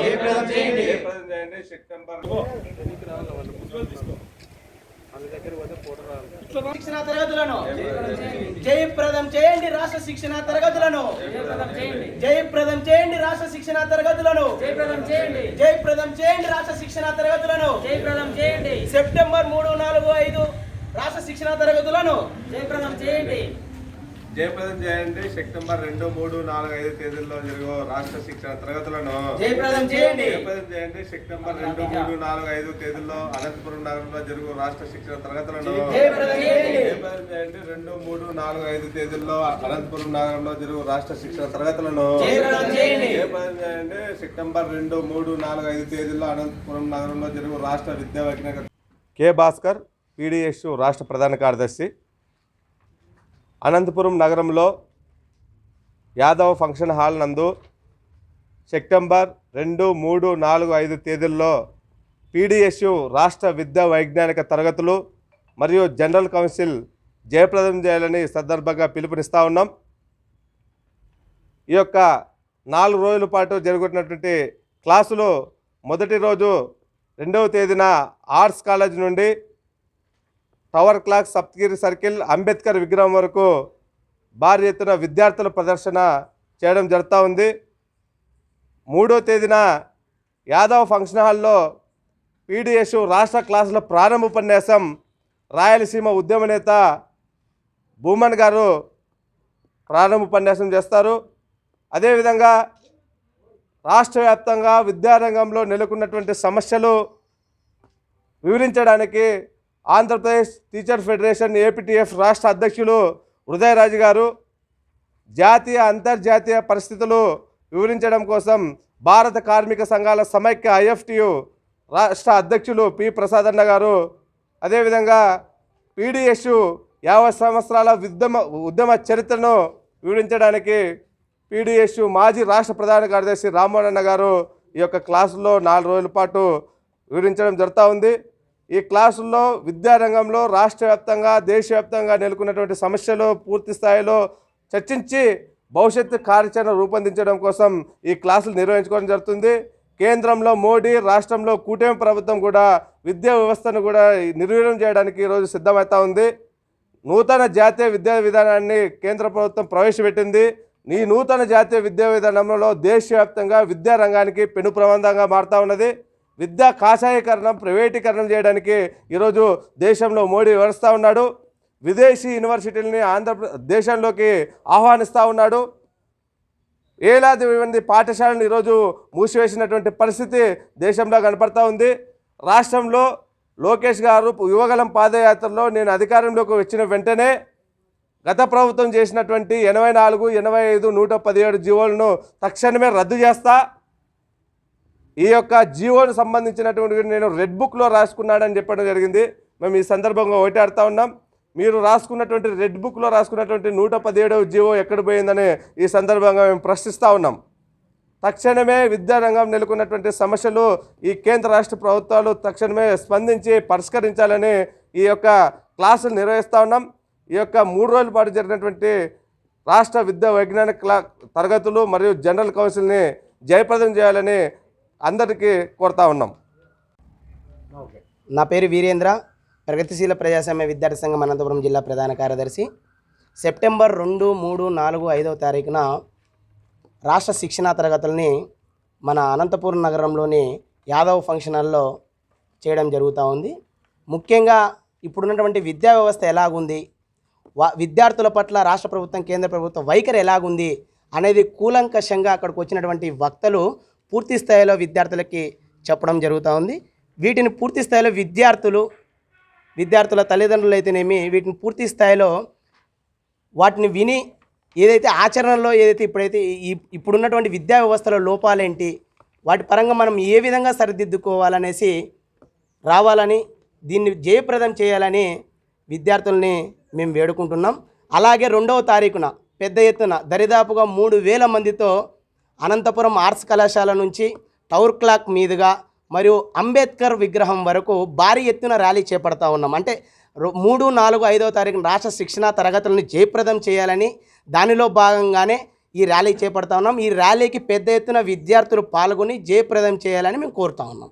జయప్రదం చేయండి? చేయండి? సెప్టెంబర్ శిక్షణ తరగతులను. జయప్రదం చేయండి రాష్ట్ర శిక్షణ తరగతులను. జయప్రదం చేయండి. రాష్ట్ర శిక్షణ తరగతులను. జయప్రదం చేయండి. జయప్రదం చేయండి రాష్ట్ర శిక్షణ తరగతులను. జయప్రదం చేయండి. సెప్టెంబర్ మూడు నాలుగు ఐదు రాష్ట్ర శిక్షణ తరగతులను. జయప్రదం చేయండి. జయప్రదం చేయండి. సెప్టెంబర్ రెండు మూడు నాలుగు ఐదు తేదీల్లో జరుగు రాష్ట్ర శిక్షణ తరగతులను జయప్రదం చేయండి. జయప్రదం చేయండి. సెప్టెంబర్ రెండు మూడు నాలుగు ఐదు తేదీల్లో అనంతపురం నగరంలో జరుగు రాష్ట్ర శిక్షణ తరగతులను జయప్రదం చేయండి. రెండు మూడు నాలుగు ఐదు తేదీల్లో అనంతపురం నగరంలో జరుగు రాష్ట్ర శిక్షణ తరగతులను జయప్రదం చేయండి. జయప్రదం చేయండి. సెప్టెంబర్ రెండు మూడు నాలుగు ఐదు తేదీల్లో అనంతపురం నగరంలో జరుగు రాష్ట్ర విద్యా వైజ్ఞానిక కె. భాస్కర్ పీడిఎస్ రాష్ట్ర ప్రధాన కార్యదర్శి. అనంతపురం నగరంలో యాదవ్ ఫంక్షన్ హాల్ నందు సెప్టెంబర్ రెండు మూడు నాలుగు ఐదు తేదీల్లో పీడిఎస్యు రాష్ట్ర విద్యా వైజ్ఞానిక తరగతులు మరియు జనరల్ కౌన్సిల్ జయప్రదం చేయాలని సందర్భంగా పిలుపునిస్తూ ఉన్నాం. ఈ యొక్క నాలుగు రోజుల పాటు జరుగుతున్నటువంటి క్లాసులు మొదటి రోజు రెండవ తేదీన ఆర్ట్స్ కాలేజ్ నుండి tower clock Saptagiri circle Ambedkar విగ్రహం వరకు భారీ ఎత్తున విద్యార్థుల ప్రదర్శన చేయడం జరుగుతూ ఉంది. మూడో తేదీన యాదవ్ ఫంక్షన్ హాల్లో పీడిఎస్ రాష్ట్ర క్లాసుల ప్రారంభ ఉపన్యాసం రాయలసీమ ఉద్యమ నేత భూమన్ గారు ప్రారంభ ఉపన్యాసం చేస్తారు. అదేవిధంగా రాష్ట్ర వ్యాప్తంగా విద్యారంగంలో నెలకొన్నటువంటి సమస్యలు వివరించడానికి ఆంధ్రప్రదేశ్ టీచర్ ఫెడరేషన్ ఏపీటీఎఫ్ రాష్ట్ర అధ్యక్షులు హృదయరాజు గారు జాతీయ అంతర్జాతీయ పరిస్థితులు వివరించడం కోసం భారత కార్మిక సంఘాల సమైక్య ఐఎఫ్టియు రాష్ట్ర అధ్యక్షులు పి ప్రసాదన్న గారు అదేవిధంగా పీడిఎస్ యాభై సంవత్సరాల ఉద్యమ ఉద్యమ చరిత్రను వివరించడానికి పీడిఎస్ మాజీ రాష్ట్ర ప్రధాన కార్యదర్శి రామ్మోహన్ అన్న గారు ఈ యొక్క క్లాసులో నాలుగు రోజుల పాటు వివరించడం జరుగుతూ ఉంది. ఈ క్లాసుల్లో విద్యారంగంలో రాష్ట్ర వ్యాప్తంగా దేశవ్యాప్తంగా నెలకొన్నటువంటి సమస్యలు పూర్తి స్థాయిలో చర్చించి భవిష్యత్తు కార్యాచరణ రూపొందించడం కోసం ఈ క్లాసులు నిర్వహించుకోవడం జరుగుతుంది. కేంద్రంలో మోడీ రాష్ట్రంలో కూటమి ప్రభుత్వం కూడా విద్యా వ్యవస్థను కూడా నిర్వీర్యం చేయడానికి ఈరోజు సిద్ధమవుతా ఉంది. నూతన జాతీయ విద్యా విధానాన్ని కేంద్ర ప్రభుత్వం ప్రవేశపెట్టింది. ఈ నూతన జాతీయ విద్యా విధానంలో దేశవ్యాప్తంగా విద్యారంగానికి పెను ప్రబంధంగా మారుతా ఉన్నది. విద్యా కాషాయకరణం ప్రైవేటీకరణం చేయడానికి ఈరోజు దేశంలో మోడీ వివరిస్తూ ఉన్నాడు. విదేశీ యూనివర్సిటీలని ఆంధ్రప్రదేశంలోకి ఆహ్వానిస్తూ ఉన్నాడు. ఏలాది మంది పాఠశాలను ఈరోజు మూసివేసినటువంటి పరిస్థితి దేశంలో కనపడతా ఉంది. రాష్ట్రంలో లోకేష్ గారు యువగలం పాదయాత్రలో నేను అధికారంలోకి వచ్చిన వెంటనే గత ప్రభుత్వం చేసినటువంటి ఎనభై నాలుగు ఎనభై ఐదు నూట పదిహేడు జీవోలను తక్షణమే రద్దు చేస్తా. ఈ యొక్క జీవోను సంబంధించినటువంటి నేను రెడ్ బుక్లో రాసుకున్నాడని చెప్పడం జరిగింది. మేము ఈ సందర్భంగా ఒకటి ఉన్నాం. మీరు రాసుకున్నటువంటి రెడ్ బుక్లో రాసుకున్నటువంటి నూట పదిహేడవ జీవో ఎక్కడ పోయిందని ఈ సందర్భంగా మేము ప్రశ్నిస్తూ ఉన్నాం. తక్షణమే విద్యారంగం నెలకొన్నటువంటి సమస్యలు ఈ కేంద్ర రాష్ట్ర ప్రభుత్వాలు తక్షణమే స్పందించి పరిష్కరించాలని ఈ యొక్క క్లాసులు నిర్వహిస్తూ ఉన్నాం. ఈ యొక్క మూడు రోజుల పాటు జరిగినటువంటి రాష్ట్ర విద్యా వైజ్ఞానిక క్లా తరగతులు మరియు జనరల్ కౌన్సిల్ని జయప్రదం చేయాలని అందరికీ కోరుతా ఉన్నాం. నా పేరు వీరేంద్ర. ప్రగతిశీల ప్రజాస్వామ్య విద్యార్థి సంఘం అనంతపురం జిల్లా ప్రధాన కార్యదర్శి. సెప్టెంబర్ రెండు మూడు నాలుగు ఐదవ తారీఖున రాష్ట్ర శిక్షణా తరగతుల్ని మన అనంతపురం నగరంలోని యాదవ్ ఫంక్షన్ హాల్లో చేయడం జరుగుతూ ఉంది. ముఖ్యంగా ఇప్పుడున్నటువంటి విద్యా వ్యవస్థ ఎలాగుంది? వా విద్యార్థుల పట్ల రాష్ట్ర ప్రభుత్వం కేంద్ర ప్రభుత్వం వైఖరి ఎలాగుంది? అనేది కూలంకషంగా అక్కడికి వచ్చినటువంటి వక్తలు పూర్తి స్థాయిలో విద్యార్థులకి చెప్పడం జరుగుతూ ఉంది. వీటిని పూర్తి స్థాయిలో విద్యార్థులు విద్యార్థుల తల్లిదండ్రులు అయితేనేమి వీటిని పూర్తి స్థాయిలో వాటిని విని ఏదైతే ఆచరణలో ఏదైతే ఇప్పుడైతే ఇప్పుడున్నటువంటి విద్యా వ్యవస్థలో లోపాలేంటి వాటి పరంగా మనం ఏ విధంగా సరిదిద్దుకోవాలనేసి రావాలని దీన్ని జయప్రదం చేయాలని విద్యార్థుల్ని మేము వేడుకుంటున్నాం. అలాగే రెండవ తారీఖున పెద్ద ఎత్తున దరిదాపుగా మూడు వేల మందితో అనంతపురం ఆర్ట్స్ కళాశాల నుంచి టవర్ క్లాక్ మీదుగా మరియు అంబేద్కర్ విగ్రహం వరకు భారీ ఎత్తున ర్యాలీ చేపడతా ఉన్నాం. అంటే రో- మూడు నాలుగు ఐదో తారీఖున రాష్ట్ర శిక్షణ తరగతులను జయప్రదం చేయాలని దానిలో భాగంగానే ఈ ర్యాలీ చేపడతా ఉన్నాం. ఈ ర్యాలీకి పెద్ద ఎత్తున విద్యార్థులు పాల్గొని జయప్రదం చేయాలని మేము కోరుతా ఉన్నాం.